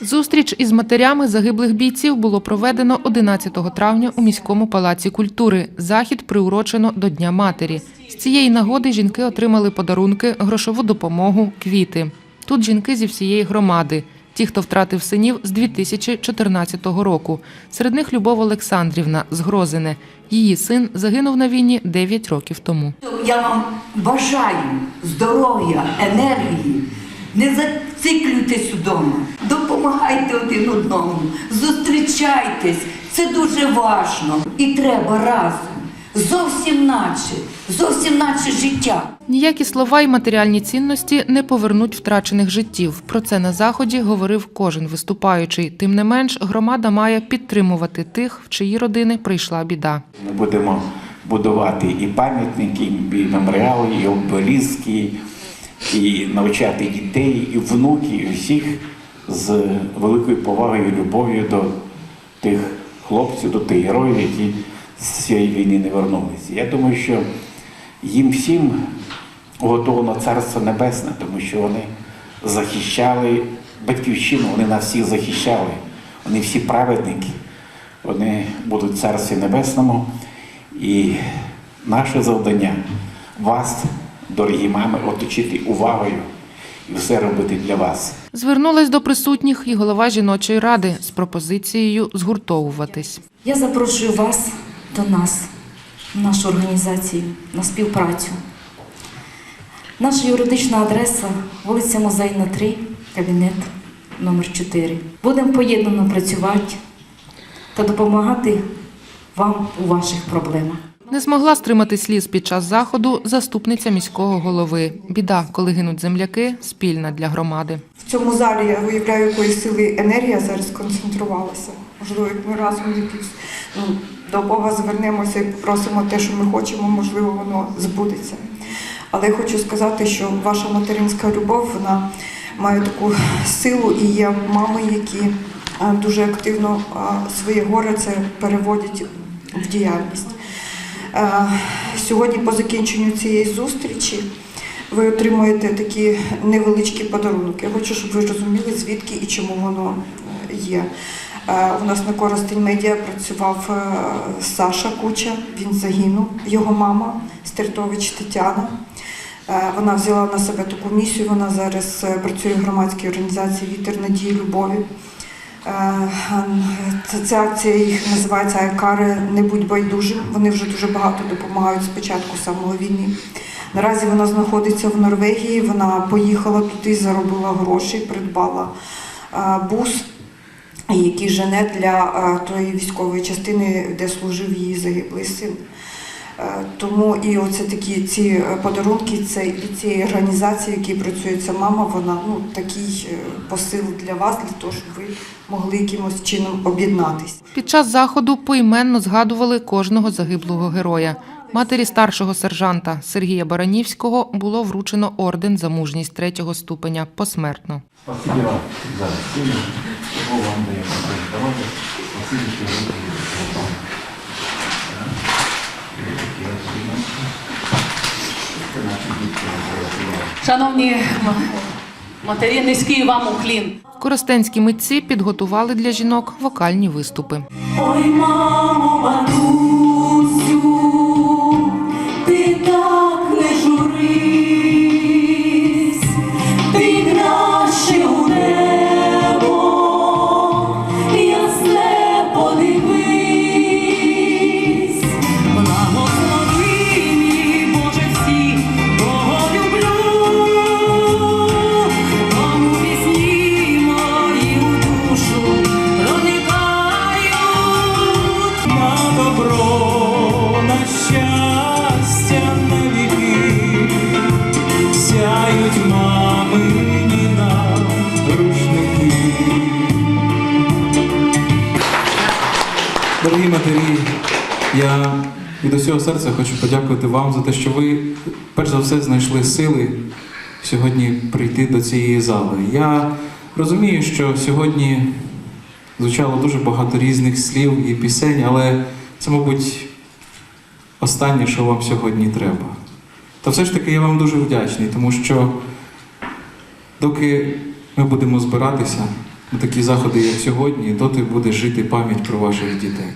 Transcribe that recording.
Зустріч із матерями загиблих бійців було проведено 11 травня у міському палаці культури. Захід приурочено до Дня матері. З цієї нагоди жінки отримали подарунки, грошову допомогу, квіти. Тут жінки зі всієї громади. Ті, хто втратив синів з 2014 року. Серед них Любов Олександрівна з Грозине. Її син загинув на війні 9 років тому. Я вам бажаю здоров'я, енергії. Не зациклюйтесь вдома. Допомагайте один одному, зустрічайтесь. Це дуже важно. І треба разом. Зовсім наче, зовсім наче життя. Ніякі слова і матеріальні цінності не повернуть втрачених життів. Про це на заході говорив кожен виступаючий. Тим не менш, громада має підтримувати тих, в чиї родини прийшла біда. Ми будемо будувати і пам'ятники, і меморіали, і обеліски, і навчати дітей, і внуків, і всіх з великою повагою і любов'ю до тих хлопців, до тих героїв, які з цієї війни не вернулися. Я думаю, що їм всім готовано Царство Небесне, тому що вони захищали батьківщину, вони нас всіх захищали. Вони всі праведники, вони будуть в Царстві Небесному. І наше завдання вас, дорогі мами, оточити увагою і все робити для вас. Звернулась до присутніх і голова жіночої ради з пропозицією згуртовуватись. Я запрошую вас до нас, в нашу організацію, на співпрацю. Наша юридична адреса вулиця Музейна 3, кабінет номер 4. Будемо поєднано працювати та допомагати вам у ваших проблемах. Не змогла стримати сліз під час заходу заступниця міського голови. Біда, коли гинуть земляки, спільна для громади. В цьому залі я виявляю, якої сили енергія зараз концентрувалася. Можливо, як ми разом якісь ну, до Бога звернемося і попросимо те, що ми хочемо, можливо, воно збудеться. Але я хочу сказати, що ваша материнська любов вона має таку силу і є мами, які е, дуже активно е, своє горе це переводять в діяльність. Сьогодні, по закінченню цієї зустрічі, ви отримуєте такі невеличкі подарунки. Я хочу, щоб ви розуміли, звідки і чому воно є. У нас на Коростень медіа працював е, Саша Куча, він загинув, його мама Стертович Тетяна. Вона взяла на себе таку місію. Вона зараз е, працює в громадській організації Вітер надії любові. Е, Ця, ця акція їх називається Айкари Не будь байдужим. Вони вже дуже багато допомагають з початку самого війни. Наразі вона знаходиться в Норвегії. Вона поїхала туди, заробила гроші, придбала е, бус, який жене для е, тої військової частини, де служив її загиблий син. Е, Тому і оце такі ці е, подарунки це від цієї організації, в якій працює ця мама, вона ну такий е, посил для вас, для того, щоб ви могли якимось чином об'єднатись. Під час заходу поіменно згадували кожного загиблого героя. Матері старшого сержанта Сергія Баранівського було вручено орден за мужність третього ступеня посмертно. Спасибі вам за вам дає Шановні матері, низький вам уклін. Коростенські митці підготували для жінок вокальні виступи. Ой, мамо, матері, я від усього серця хочу подякувати вам за те, що ви перш за все знайшли сили сьогодні прийти до цієї зали. Я розумію, що сьогодні звучало дуже багато різних слів і пісень, але це, мабуть, останнє, що вам сьогодні треба. Та все ж таки я вам дуже вдячний, тому що доки ми будемо збиратися, на такі заходи, як сьогодні, доти буде жити пам'ять про ваших дітей.